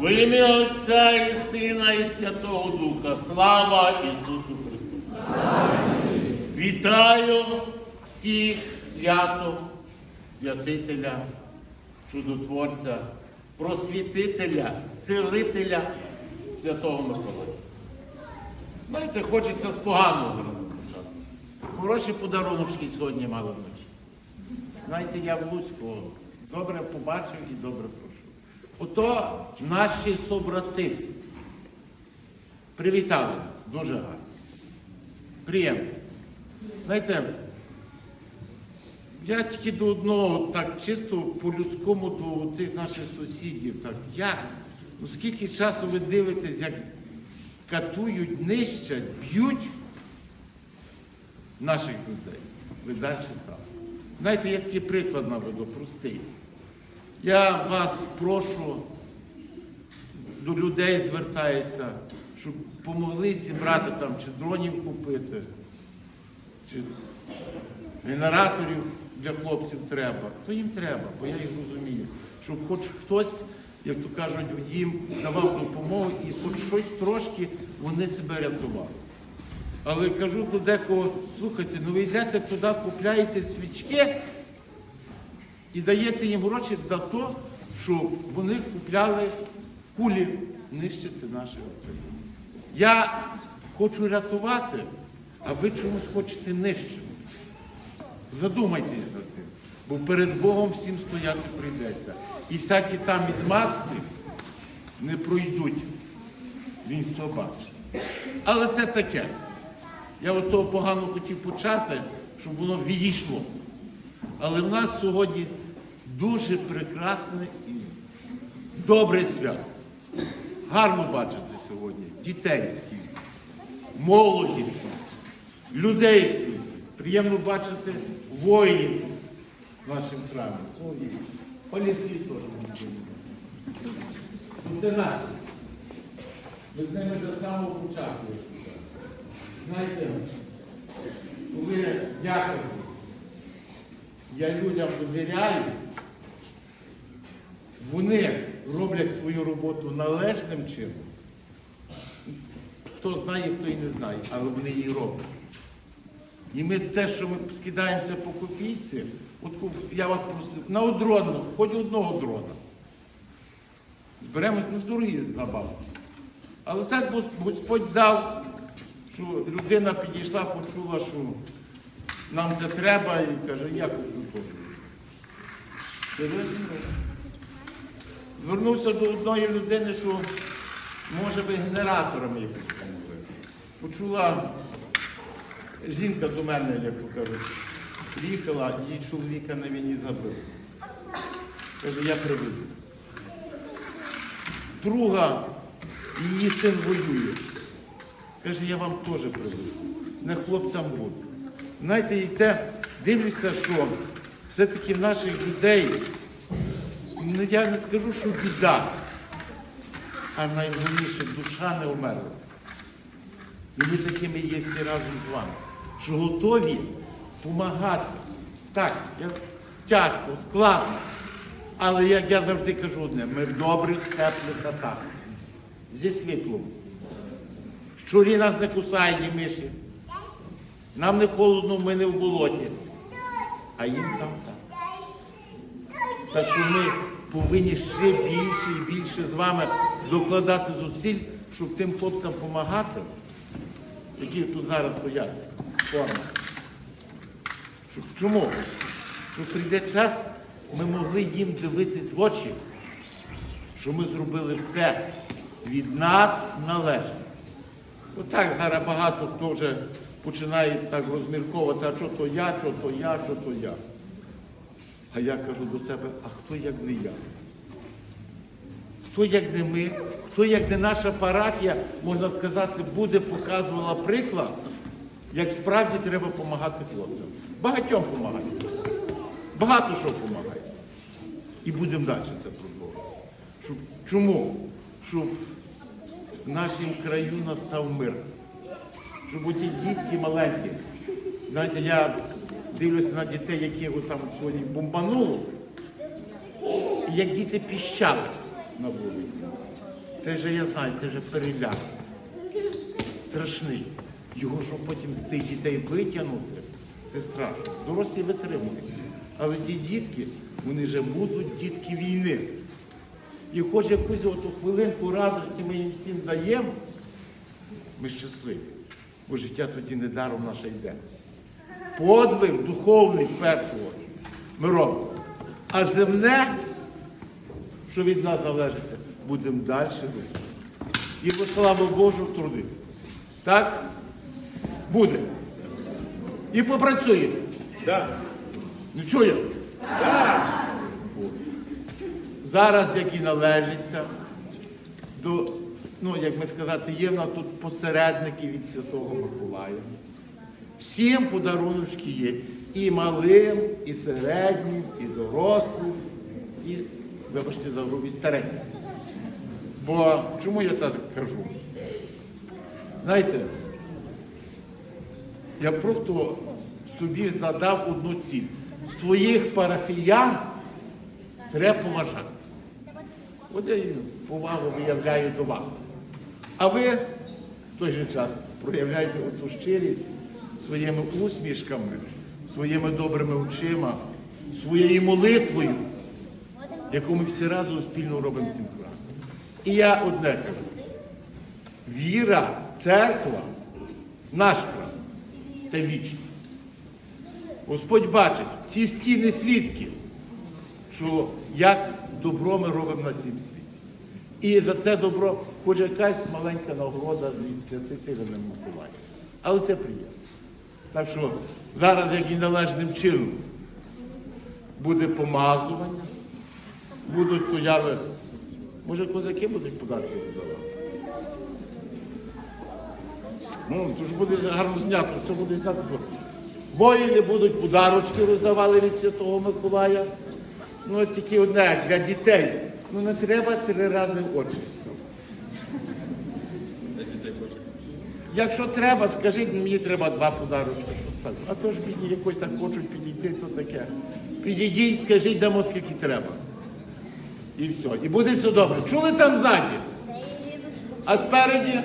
Во ім'я Отця і Сина, і Святого Духа. Слава Ісусу Христу! Вітаю всіх святом святителя, чудотворця, просвітителя, цілителя Святого Миколая. Знаєте, хочеться з поганого зразу. Хороші подаруночки сьогодні мали вночі. Знаєте, я в Луцьку добре побачив і добре прошу. Ото наші собрати привітали дуже гарно. Приємно. Знаєте, я тільки до одного, так чисто по-людському до тих наших сусідів. Так, як? Ну скільки часу ви дивитесь, як катують, нищать, б'ють наших людей. Ви далі там. Знаєте, я такий приклад наведу, простий. Я вас прошу, до людей звертаюся, щоб помогли зібрати там, чи дронів купити, чи генераторів для хлопців треба. То їм треба, бо я їх розумію. Щоб хоч хтось, як то кажуть, їм давав допомогу і хоч щось трошки вони себе рятували. Але кажу до декого, слухайте, ну ви йдете туди, купляєте свічки і даєте їм гроші за те, щоб вони купляли кулі нищити наші України. Я хочу рятувати, а ви чомусь хочете нищити. Задумайтесь над тим, бо перед Богом всім стояти прийдеться. І всякі там відмазки не пройдуть. Він все бачить. Але це таке. Я от того погано хотів почати, щоб воно відійшло. Але в нас сьогодні дуже прекрасне і добре свято. Гарно бачити сьогодні дітей скільки, молоді, людей скільки. Приємно бачити воїнів в нашому храмі. Поліції теж Це наші. Ми з ними до самого початку. Знаєте, коли дякую, я людям довіряю, вони роблять свою роботу належним чином. Хто знає, хто і не знає, але вони її роблять. І ми те, що ми скидаємося по копійці, от я вас просив, на дрон, хоч одного дрона. Зберемо ну, дорогі забавки. Але так Господь дав, що людина підійшла, почула, що нам це треба, і каже, я куплю теж. Звернувся до одної людини, що може би генераторами якось допомогли. Почула жінка до мене, як то кажуть, приїхала, її чоловіка на війні забив. Каже, я приведу. Друга, її син воює. Каже, я вам теж приведу. Не хлопцям буду. Знаєте, і те дивлюся, що все-таки наших людей, ну я не скажу, що біда, а найголовніше душа не вмерла. І ми такими є всі разом з вами, що готові допомагати. Так, я- тяжко, складно. Але як я завжди кажу одне, ми в добрих, теплих хатах. Зі світлом. Щурі нас не кусають, ні миші. Нам не холодно, ми не в болоті. А їм там так. Так що ми повинні ще більше і більше з вами докладати зусиль, щоб тим хлопцям допомагати, які тут зараз стоять. Форма. Чому? Щоб прийде час, ми могли їм дивитись в очі, що ми зробили все від нас належне. Отак зараз багато хто вже починає так розмірковувати, а що то я, що то я, що то я. А я кажу до себе, а хто як не я? Хто як не ми, хто як не наша парафія, можна сказати, буде показувала приклад, як справді треба допомагати хлопцям. Багатьом допомагає. Багато що допомагає. І будемо далі це продовжувати. Щоб, чому? Щоб в нашому краю настав мир. Щоб оті дітки маленькі. Знаєте, я дивлюся на дітей, яких там сьогодні бомбануло, і як діти піщали на вулиці. Це вже я знаю, це вже переляк. Страшний. Його що потім з тих дітей витягнути, це страшно. Дорослі витримують. Але ті дітки, вони вже будуть дітки війни. І хоч якусь оту хвилинку радості ми їм всім даємо, ми щасливі. Бо життя тоді недаром наше йде. Подвиг духовний першу ми робимо. А земне, що від нас належиться, будемо далі робити. І бо слава Божу трудитися. Так? Буде. І попрацюємо. Так. Ну чує? Зараз, як і належиться, до, ну, як ми сказати, є в нас тут посередники від Святого Миколая. Всім подаруночки є. І малим, і середнім, і дорослим, і, вибачте за грубість, стареньким. Бо чому я так кажу? Знаєте, я просто собі задав одну ціль. Своїх парафіян треба поважати. От я повагу виявляю до вас. А ви в той же час проявляєте оцю щирість своїми усмішками, своїми добрими очима, своєю молитвою, яку ми всі разом спільно робимо цим храмом. І я одне кажу. Віра, церква, наш храм це вічність. Господь бачить, ці стіни свідки, що як добро ми робимо на цім світі. І за це добро хоч якась маленька нагорода від святителя Миколая. Але це приємно. Так що зараз, як і належним чином, буде помазування, будуть стояли. Може, козаки будуть податки роздавати? Ну, то ж буде гарно знято, все буде знято. Воїни будуть подарочки роздавали від Святого Миколая. Ну, тільки одне для дітей. Ну не треба три рази очі. ставити. Якщо треба, скажіть, мені треба два подарочки. А то ж бідні якось так хочуть підійти, то таке. Підійдіть, скажіть, дамо скільки треба. І все. І буде все добре. Чули там ззаді? А спереді?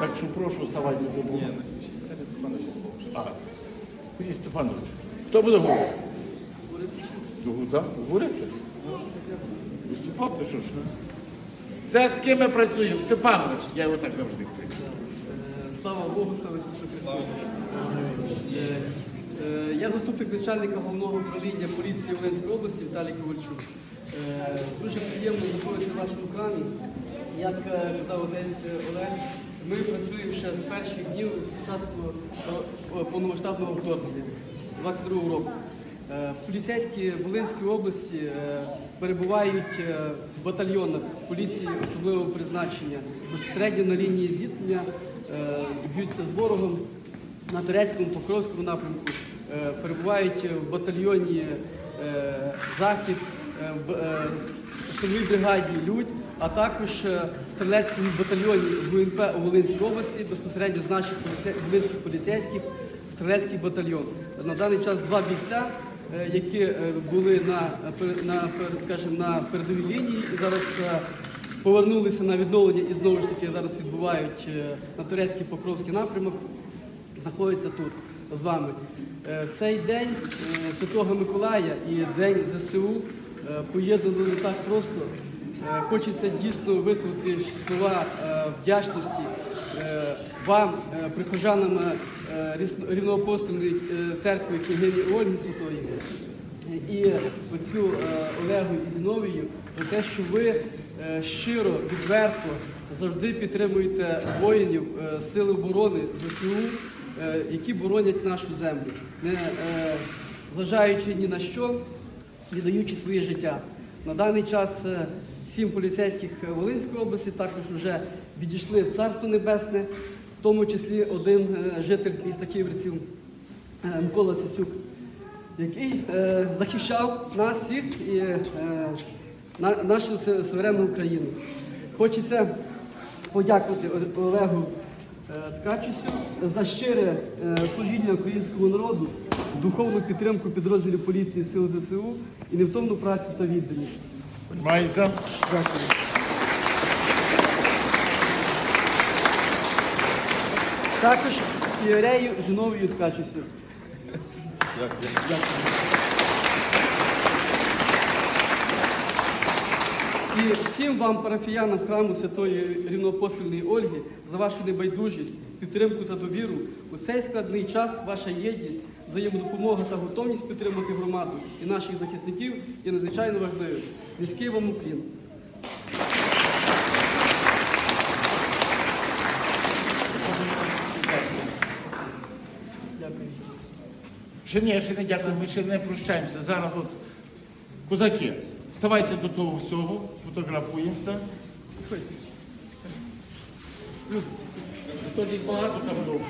Так що прошу вставайте до Бога. Ні, не спішіть. Дайте Степановичу слово. А, Сергій Степанович, хто буде говорити? Гута? Говорити? Виступати, що ж? Це з ким ми працюємо? Степанович, я його так завжди кличу. Слава Богу, слава Ісусу Христу. Я заступник начальника головного управління поліції Волинської області Віталій Ковальчук. Е, Дуже приємно знаходитися в вашому храмі. Як е, казав отець Олег, ми працюємо ще з перших днів з початку е, повномасштабного вторгнення 22 року. Поліцейські Волинської області перебувають в батальйонах поліції особливого призначення безпосередньо на лінії зіткнення, б'ються з ворогом на Турецькому, Покровському напрямку, е, перебувають в батальйоні е, Захід, е, в е, основній бригаді Людь, а також е, стрілецькому батальйоні ГУНП у Волинській області, безпосередньо з наших волинських поліцейських стрілецький батальйон. На даний час два бійця, е, які е, були на, е, на, скажімо, на передовій лінії і зараз е, повернулися на відновлення і знову ж таки зараз відбувають е, на турецький Покровський напрямок, знаходяться тут з вами. Е, цей день е, Святого Миколая і День ЗСУ поєднано не так просто. Хочеться дійсно висловити слова вдячності вам, прихожанам Рівноапостольної церкви княгині Ольги Святої і оцю е, Олегу і Зіновію за те, що ви е, щиро, відверто завжди підтримуєте воїнів е, Сили оборони ЗСУ, які боронять нашу землю, не зважаючи ні на що, віддаючи своє життя. На даний час сім поліцейських Волинської області також вже відійшли в Царство Небесне, в тому числі один житель міста Ківерців Микола Цисюк який е, захищав нас всіх і е, нашу суверенну Україну. Хочеться подякувати Олегу е, Ткачусю за щире е, служіння українському народу, духовну підтримку підрозділів поліції Сил ЗСУ і невтомну працю та відданість. Дякую. Також Юрею Зіновію Ткачусю. І всім вам, парафіянам храму Святої Рівноапостольної Ольги, за вашу небайдужість, підтримку та довіру у цей складний час ваша єдність, взаємодопомога та готовність підтримати громаду і наших захисників є надзвичайно важливою. Низький вам уклін. Ще ні, ще не дякую, ми ще не прощаємося. Зараз от козаки, ставайте до того всього, фотографуємося. Люд, Тоді багато там довго.